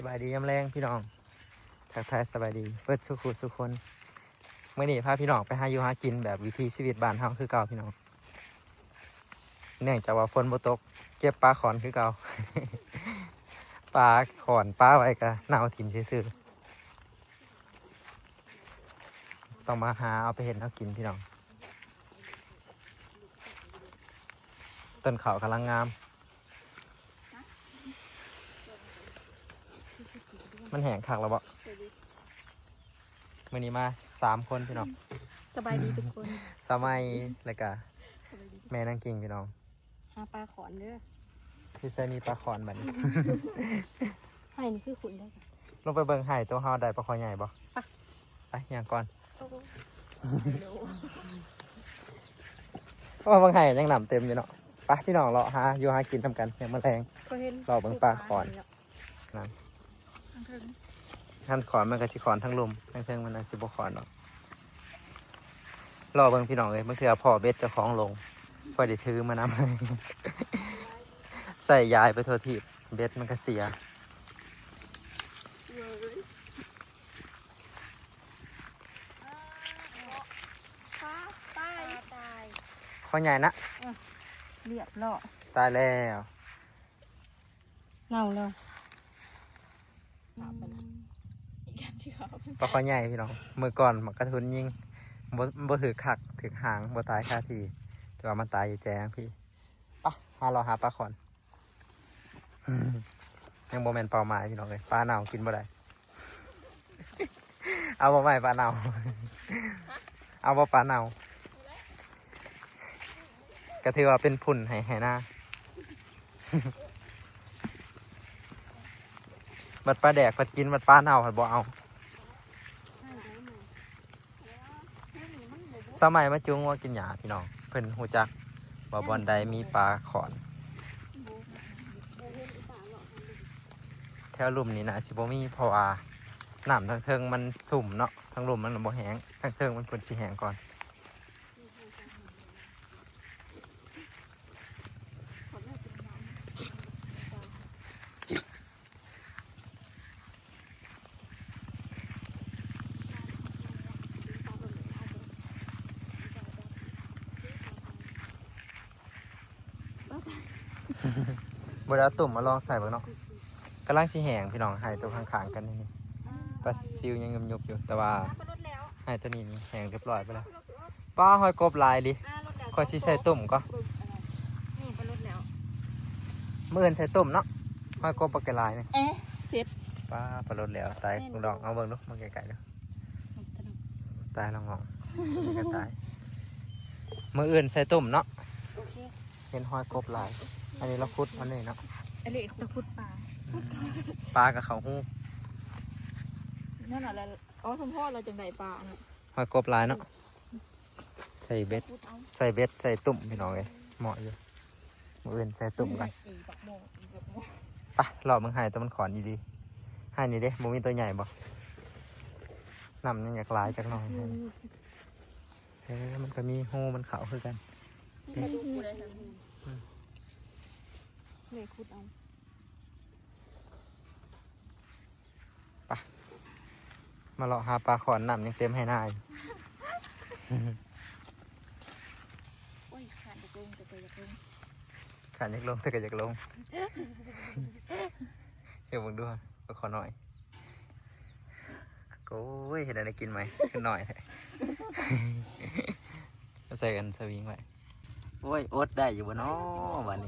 สบายดียามแรงพี่น้อง ทักทายสบายดี เปิดสุขุสุขคนเมื่อนี้พาพี่น้องไปหาอยู่หากินแบบวิถีชีวิตบ้านเฮาคือเก่าพี่น้อง เนื่องจากว่าฝนบ่ตก เก็บปลาขอนคือเก่า ปลาขอนปลาไว้กะน่าเอาถิ่นซื่อๆต้องมาหาเอาไปเห็นเอากินพี่น้อง ต้นเขากำลังงาม มันแห้งคักแล้วบ่มื่อนี้มาสามคนพี่น้องสบายดีทุกคนสมัยแล้วก็แม่นางกิ่งพี่น้องหาปลาขอนเด้อพี่ใส่มีปลาขอนบัดนี้ให้นี่คือขุนได้อค่ะลงไปเบิ่งไห่ตัวเฮาได้ปลาคอใหญ่บ่ไปไปอย่างก่อนเพราะว่าบางไห่ยังหนำเต็มอยู่เนาะไปพี่น้องเลาะหาอยู่หากินทำกันอย่างแมลงก็เห็นรอเบิ่งปลาขอนนั่น ท่านขอนมันก็สิขอนทั้งลมทั้งเทิงมันน่ะสิบ่ขอนเนาะรอเบิ่งพี่น้องเลยมันคือพ่อเบ็ดเจ้าของลงพอได้ถือมานำใส่ยายไปโทษทีบเบ็ดมันก็เสียปลาตายตายข้อใหญ่นะเรียบร้อยตายแล้วเน่าแล้ว ปลาข้อใหญ่พี่น้องเมื่อก่อนมันกระทุนยิงบ่บ่ถือขักถือหางบ่ตายค่าทีแต่ว่ามันตายอยู่แจ้งพี่ปะหาเราหาปลาขอนยังบ่แม่นเป้าหมาพี่น้องเลยปลาเน่ากินบ่ได้ เอาบ่ไม่ปลาเน่าเอาบ่ปลาเน่าก็ถือว่าเป็นพุ่นให้ให้หน้าบัดปลาแดกบัดกินบัดปลาเน่าบัดบ่เอา สมัยมาจุงว่ากินหยาพี่น้อง เพิ่นหูจักว่าบอนใดมีปลาขอน แถวลุ่มนี้นะสิบ่มีเพราะว่าน้ำทางเทิงมันสุ่มเนาะทางลุ่มมันบ่แห้งทางเทิงมันควรสิแห้งก่อน บไดเอาตุ่มมาลองใส่เบิ่งเนาะกำลังสิแห้งพี่น้องให้ตัวข้างๆกันนี่ปลาซิวยังยุบๆอยู่แต่ว่าปลารถแล้วให้ตัวนี้นี่แห้งเรียบร้อยไปแล้วปลาหอยกบลายดิอ่ารถแล้วก็สิใส่ตุ่มก็นี่ปลารถแล้วมื่อนใส่ตุ่มเนาะหอยกบปลากระลายนี่เอ๊ะเสร็จปลาปลาลดแล้วตายลุงดองเอาเบิ่งดูมันไกลๆเดูตายลองมองมันก็ตายมืออื่นใส่ตุ่มเนาะโอเคเห็นหอยกบลาย อันนี้เราคุดมันนี่เนาะอันนี้ตะพุดปลาปลากับเขาหู้นั่นแหละอ๋อสมพ่อเราจังไดปลาเนาะหอยกบลายเนาะใส่เบ็ดพุดเอาใส่เบ็ดใส่ตุ่มพี่น้องเลยเหมาะอยู่มืออื่นใส่ตุ่มกันอีบักโมงอีบักโมงไปรอบมึงหายตัวมันขอนดีๆหายนี่เด้บ่มีตัวใหญ่บ่นำยังอยากหลายจักหน่อยเฮ้ยมันก็มีหูมันขาวคือกันไม่รู้กูได้ทั้งหู เลยคุดเอามาเลาะหาปลาขอนนำยังเต็มให้หน้าอยู่โอ้ยขาดตะกงตะกงตะกงขันอยากลงแต่ก็อยากลงเดี๋ยวมึงดูปลาขอหน่อยโอ้ยเห็นอะไรกินไหมขึ้นหน่อยก็ใส่กันสวิงไว้โอ้ยอดได้อยู่บ่เนาะวันนี้เ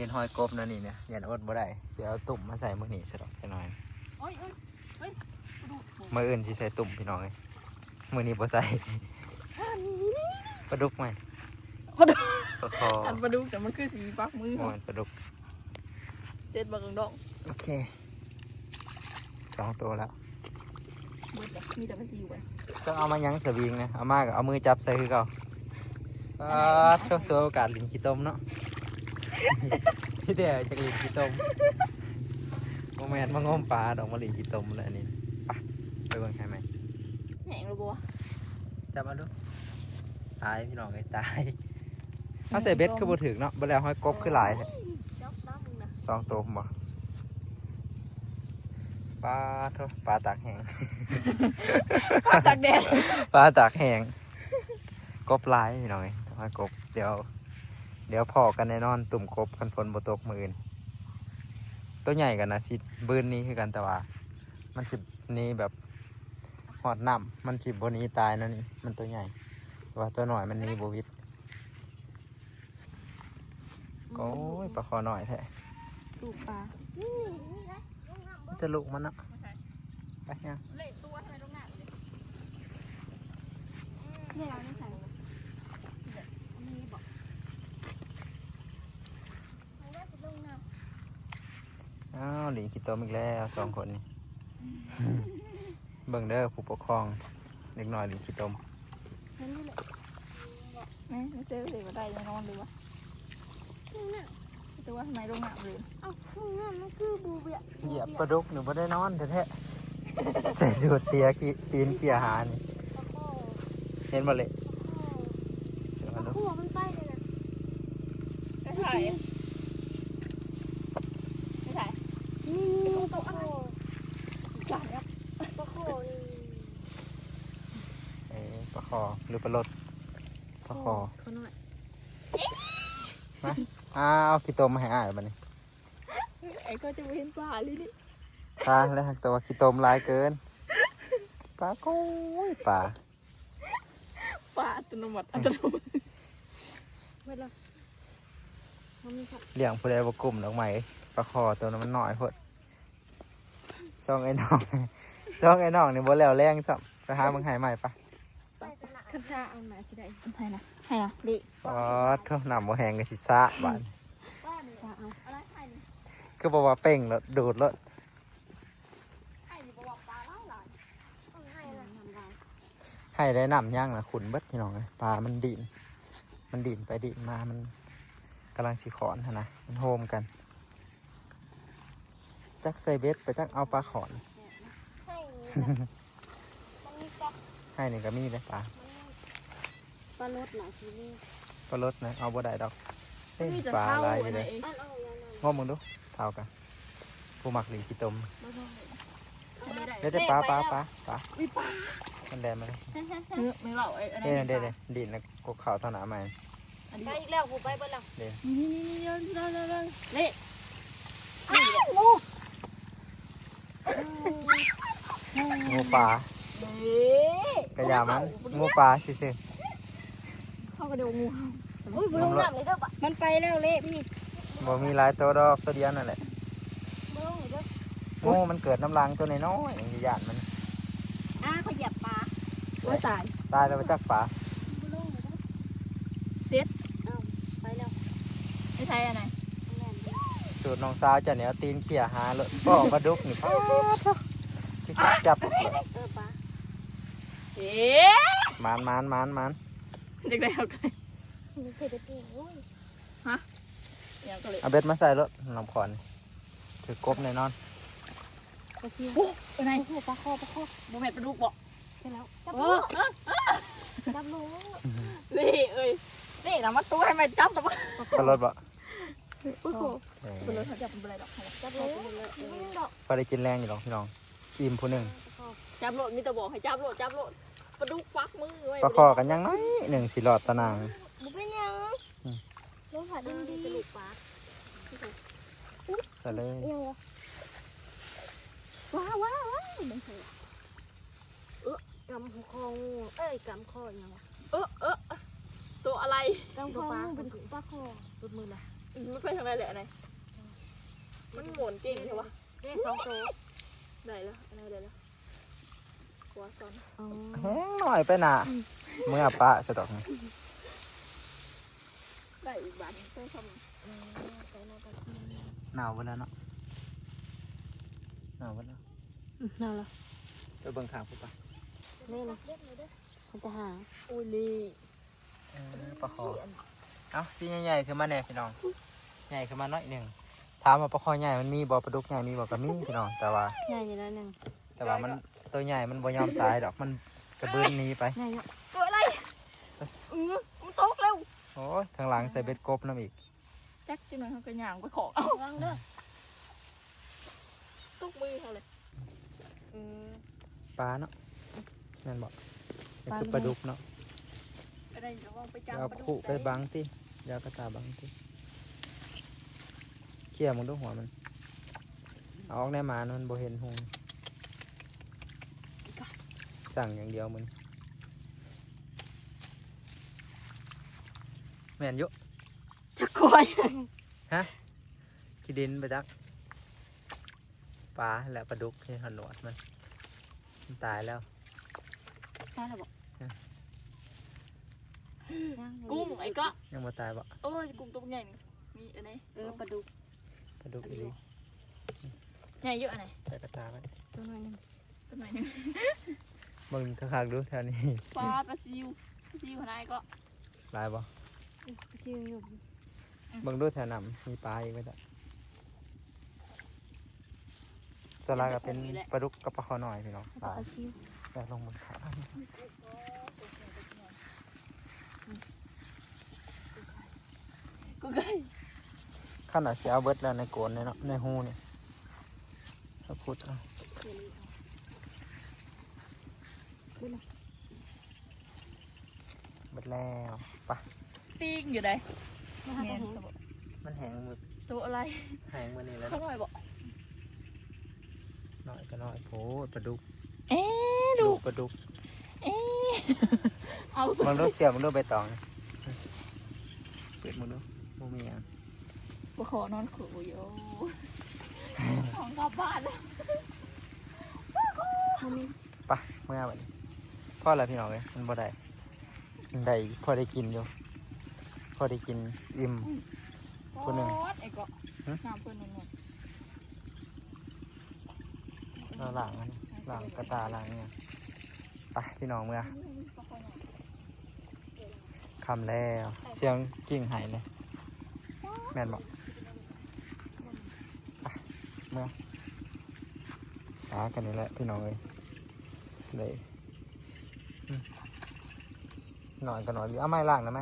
ห็นหอยกบนะนี่เนี่ยยันอดบ่ได้เสียเอาตุ่มมาใส่มือนี่ใส่ดอกใส่หน่อยโอ้ยเอ้ยเฮ้ยดูมืออื่นที่ใส่ตุ่มพี่น้องเลยมือนี้บ่ใส่ปลาดุกไหมปลาดุกปลาคออันปลาดุกแต่มันคือสีปักมือมอนปลาดุกเจ็ดบักดองโอเคสองตัวแล้วเบิดเลยมีแต่ภาษีอยู่ไว้ก็เอามายั้งสวิงนะเอามาก็เอามือจับใส่คือเก่าอ่าทดสอบโอกาสลินขี้ต้มเนาะ พี่เดียวจะลินขี้ต้มโมแมนมางมปลาดอกมะลินขี้ต้มเลยอันนี้ไปไปเบิ่งให้ไหมแหงระบัวจับมาดูตายพี่น้องไอ้ตายถ้าใส่เบ็ดคือบ่ถึงเนาะบ่แล้วห้อยกบคือหลายแท้จับน้ำมึงนะสองตัวผมบ่ปลาโทปลาตากแห้งปลาตากแดดปลาตากแห้งกบหลายพี่น้องเอ้ยแต่ว่ากบเดี๋ยว เดี๋ยวพอกันแน่นอนตุ่มกบคันฝนบ่ตกมืออื่น ตัวใหญ่กันนะสิบืนนี้คือกันแต่ว่า มันสิหนี้แบบหอดน้ำมันสิบนนี้ตายนั่นนี่มันตัวใหญ่แต่ว่าตัวหน่อยมันหนี้บวิดโอ้ยปลาคอหน่อยแท้ตูกปลามันจะลุกมันเนาะไปยังเละตัวทำไมลงหน้าเลยเนี่ยเราไม่ใส่มีบอก อ้าวหลีกินตัวอีกแล้วสองคนนี่เบิ่งเด้อผู้ปกครองเด็กน้อยหลีกินตมนั่นนี่แหละไม่ไม่เจอเลยว่าได้ยังนอนเลยวะตัวทำไมลงหน้าเลยเอ้าข้างหน้ามันคือบูเบียเหยียบปลาดุกหนูไม่ได้นอนแท้ๆใส่สูทเตียขี้ตีนเกี่ยหานี่ตะโกเห็นบ่เลยเดี๋ยวมาตะดูโกมันไปเลยนะไม่ใช่ไม่ใช่ นี่นี่ตะโก จ่ายครับ ตะโกนี่ เอ้ปลาคอ หรือปลาลดปลาคอเขาหน่อยอ้าวขี้ตมมาให้อ้ายบัดนี้ไอ้ก็จะไม่เห็นปลาเลยนี่ปลาแล้วแต่ว่าขี้ตมหลายเกินปลาโก้ยปลาปลาอัตโนมัติอัตโนมัติเวลามันมีสัตว์เลี้ยงผู้ใดบ่กลุ่มดอกไม้ปลาคอตัวนั้นมันน้อยโพดช่องไอ้น้องช่องไอ้น้องนี่บ่แล้วแรงซ้ำไปหามึงให้ใหม่ปะไปสนามคัน ชาเอามาที่ใดให้นะให้นะดิอ๋อเท่าน้ำบ่แห้งก็สิซะบาดบ้านชาเอาอะไรไข่นี่คือบอกว่าเป่งแล้วดูดแล้วไข่นี่บอกว่าปลาหลายหลายต้องให้ละทำลายให้ได้น้ำย่างนะขุนเบิดพี่น้องเลยปลามันดิน มันดินไปดินมามันกำลังสีขอนหั้นนะมันโฮมกันจักใส่เบ็ดไปจักเอาปลาขอน ให้นี่นะมันมีปลาให้นี่ก็มีเลยปลา ปลาลดหลายทีนี่ปลาลดนะ เอาบ่ได้ดอกเอ้ยมีแต่ปลาเท่าอะไรอันเลไหนยเองอันเอาอย่างนั้นงอมึงดูเท่ากันผู้หมักหลีกีตมไม่ได้เดี๋ยวได้ปลาปลาปลาปลามีปลามันแดงมาเลยเนื้อไม่เหล่าไอ้อันไหนเด้เด้เด้ดินแล้วกกเขาเท่าหนาใหม่อันไปนี้อีกแล้วกูไปเบิ่งแล้วนี่นี่นี่เดี๋ยวเดี๋ยวเดี๋ยวเดี๋ยวเละงูงูปลาเละกระยามันงูปลาซื่อเข้า กระเดียวงูเห่าอุ้ยบุ้งน้ำเลยเด้อปะมันไปแล้วเละพี่ๆบ่มีหลายตัวดอกตัวเดียวนั่นแหละบุ้งเด้องูมันเกิดน้ำรังตัวน้อยๆอย่างหยาดมันอ่าเขาเหยียบปลาโอ้ยตายตายแล้วไปจักปลาบุ้งเด้อเด็ดเอาไปแล้วไม่ใช่อันไหนแม่นเด้อสูตรน้องสาวจะเนี่ยเอาตีนเขี่ยหาเลยป้องปลาดุกนี่ป๊าดที่จับเออปลาเอ๊ะมานมานมานมานจะได้เอาไงมันเคยได้ปูโอ้ยอย่างก็เลยเอาเบ็ดมาใส่รถน้ำขอนถือกบแน่นอนกระเทียมโอ้อันไหนโอ้โหปลาคอปลาคอโมเมนต์ปลาดุกบอกใช่แล้วจับเอลูอกจับลูกเละเอ้ยเละนะมาตัวให้มันจับแต่ว่าปลารถบ่โอ้โหเออเป็นรถเขาจับเป็นอะไรดอกจับลูกมันดอกพอได้กินแรงอยู่หรอกพี่น้องอิ่มผู้หนึ่งจับรถมีแต่บอกให้จับรถจับรถ ปลาดุกปักมือไว้ปลาคอกันยังน้อยหนึ่งสิหลอดตะนางบุเป็นยังอืมเรื่องผัดดินดีลูกปลาใส่เลยเอียงวะว้าวว้าวว้าวไม่ใช่กำหูคองูเอ้ยกำคอยังวะเออเออตัวอะไรกำคองูเป็นปลาคอรุดมือนะไม่ไปทางไหนเลยอันไหนมันหมุนจริงใช่ปะเด้สองตัวได้แล้วอันไหนได้แล้วกลั วก่อนอ๋อแห้งหน่อยไปหนาเมื่อปลาสะดอกนี่ได้อีกบาทใช่ทไปนะไปหนาวไปแล้วเนาะหนาวไปแล้วนั่นละไปเบิ่งทางปุ๊บปะนี่นะมันจะหาำอุ้ยนี่เออปลาคอเอาสีใหญ่ๆขึ้นมาแน่พี่น้อง ใหญ่ขึ้นมาหน่อยหนึ่งถามว่าปลาคอใหญ่มันมีบ่ปลาดุกใหญ่มีบ่ก็มีพี่น้องแต่ว่าใหญ่อยู่แล้วหนึ่งแต่ว่ามัน ตัวใหญ่มันบ่ยอมตายดอกมันกระเบื้องหนี้ไปใหญ่เนาะตัวอะไรเออมันตกเร็วโอ้ยทางหลังใส่เบ็ดกบน้ำอีกแจ็คจังหน่อยเขาก็ย่างไปขอเอาวางเด้อตุกมือเขาเลยเออปลาเนาะนั่นบอกนี่ปลาคือปลาดุกเนาะก็ได้ระวังไปจับเอาปลาดุคู่กไปบังติเดี๋ยวกระตาบังติเขี่ยมึงดูหัวมันเอาออกแน่มามันบ่เห็นหง สั่งอย่างเดียวมันแม่นอยุจะคอยขี้ดินไปจักปลาและปลาดุกที่หนวดมันมันตายแล้วใช่หรอบอกกุ้งไอ้ก็ยังมาตายบ่โอ้ยกุ้งตัวใหญ่นี่มีอันไหนเออปลาดุกปลาดุกอีหลีใหญ่เยอะอันไหนใส่กระตาไว้ตัวน้อยหนึงตัวไหนหนึง มึงคักๆดูแถวนี้ปลาปลาซิวปลาซิวของนายก็ลายบ่เออชื่ออยู่เบิ่งดูแถวนำมีปลาอีกไหมจ๊ะสลาก็เป็นปลาดุกกับปลาคอหน่อยพี่น้องปลาลายซิวแต่ลงบนขากูไก่ข้าวหน่อยเสียเอาเบิดแล้วในโกนในเนาะในหูนี่ถ้าพูดเอา เบิดแล้วไปะปิ้งอยู่ไหนมาหาแม่ตัวนแหงสมบัติมันแหงมือตัวอะไรแหงมือนี่แล้วเขาหน่อยบอกหน่อยก็หน่อยโผปลาดุกเอ๊ะดูปลาดุกเอ๊ะเอามันดูเสียบมันดูใบตองนี่เปิดมันดูมูมีอย่างบ่ขอนอนขู่อยู่ของกลับบ้านแล้วเขามีไปะเมื่อวันนี้ พ่ออะไรพี่น้องเลยมันบ่ได้มันได้พอได้กินอยู่พอได้กินอิ่ม คนหนึ่งโอ๊ยไอ้ก็หึ น้ำเพิ่นนั่นน่ะเราหลังอันนี้หลังกระตาหลังเนี่ยไปพี่น้องเมื่อคำแล้วเสียงกิ่งหายเลยแม่นบอกไปเมื่อหากันนี่แหละพี่น้องเลยเลยอืม หน่อยกันหน่อยหรือเอาไม้ล่างนะไหม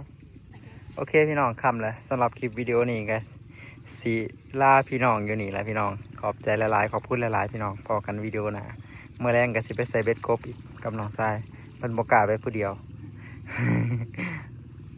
โอเคพี่น้องคำเลยสำหรับคลิปวิดีโอนี้กันสีลาพี่น้องอยู่นี่แหละพี่น้อง ขอบใจหลายๆ ขอบคุณหลายๆ พี่น้องพอกันวิดีโอนะเมื่อแรงกับสิไปใส่เบ็ดกบอีกกับน้องทรายมันบกกาไปผู้เดียว